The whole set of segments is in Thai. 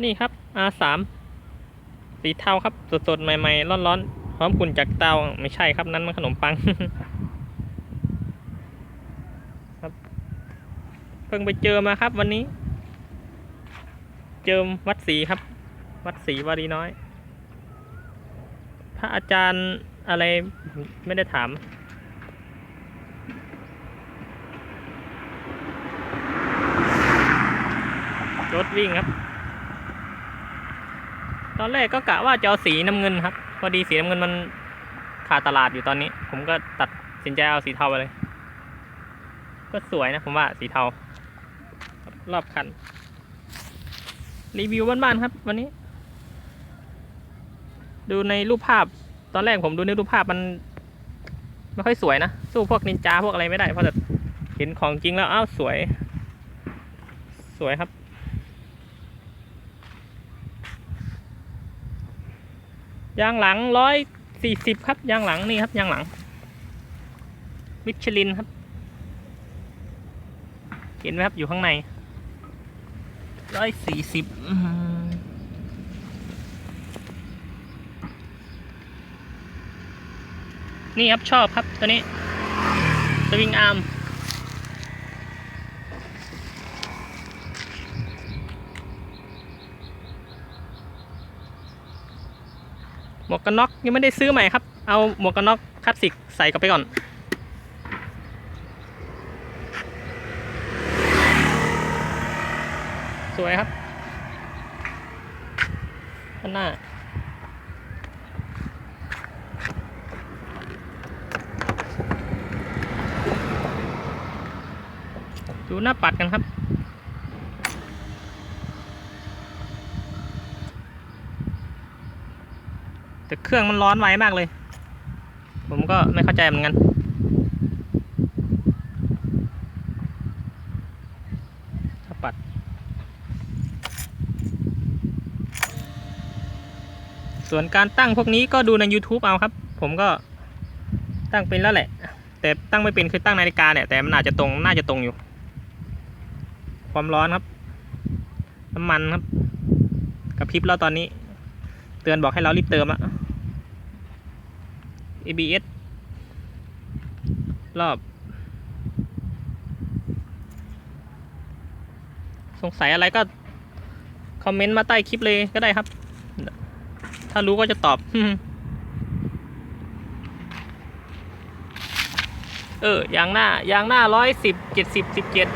นี่ครับ R3 สีเทาครับ สดๆ ใหม่ๆ ร้อนๆ พร้อมกุนจากเตา ไม่ใช่ครับ นั้นมันขนมปัง ครับ เพิ่งไปเจอมาครับวันนี้ เจอวัดศรีครับ วัดศรีวารีน้อย พระอาจารย์อะไรไม่ได้ถามรถวิ่งครับ ตอนแรกก็กะว่าจะเอาสีน้ำเงินครับ พอดีสีน้ำเงินมันขาดตลาดอยู่ตอนนี้ ผมก็ตัดสินใจเอาสีเทาไปเลย ก็สวยนะผมว่าสีเทา รอบคัน รีวิวบ้านๆครับวันนี้ ดูในรูปภาพ ตอนแรกผมดูในรูปภาพมันไม่ค่อยสวยนะ สู้พวกนินจาพวกอะไรไม่ได้เพราะแต่เห็นของจริงแล้วอ้าวสวย สวยครับ ยางหลังร้อยสี่สิบครับ ยางหลังนี่ครับ ยางหลัง มิชลินครับ เห็นไหมครับอยู่ข้างในร้อยสี่สิบนี่ครับชอบครับตัวนี้ สวิงอาร์ม วกกันน็อกยังไม่ได้ซื้อใหม่ครับ เอาหมวกกันน็อกคลาสสิกใส่กลับไปก่อน สวยครับข้างหน้าดูหน้าปัดกันครับ แต่เครื่องมันร้อนไวมากเลย ผมก็ไม่เข้าใจเหมือนกันปัด ส่วนการตั้งพวกนี้ก็ดูใน YouTube เอาครับ ผมก็ตั้งเป็นแล้วแหละ แต่ตั้งไม่เป็นคือตั้งนาฬิกาเนี่ยแต่มันอาจจะตรงน่าจะตรงอยู่ ความร้อนครับ น้ำมันครับกระพริบแล้วตอนนี้ เตือนบอกให้เรารีบเติมละ ABS รอบ สงสัยอะไรก็ คอมเมนต์มาใต้คลิปเลยก็ได้ครับ ถ้ารู้ก็จะตอบ เออ ยางหน้า ยางหน้าร้อยสิบเจ็ดสิบสิบเจ็ด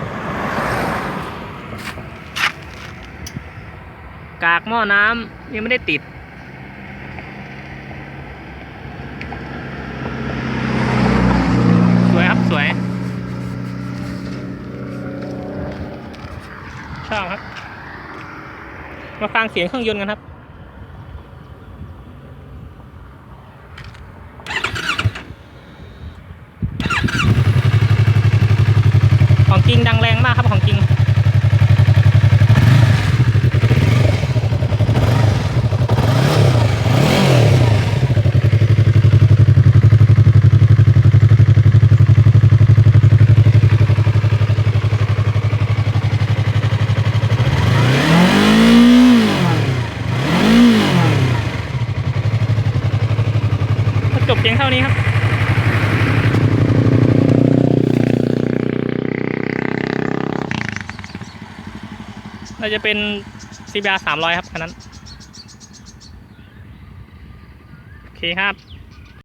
กากหม้อน้ำยังไม่ได้ติด สวยครับ สวย ชอบครับ มาฟังเสียงเครื่องยนต์กันครับของจริงดังแรงมากครับของจริง ก็ จบเพียงเท่านี้ครับน่าจะเป็น CBR 300 ครับคันนั้น โอเคครับ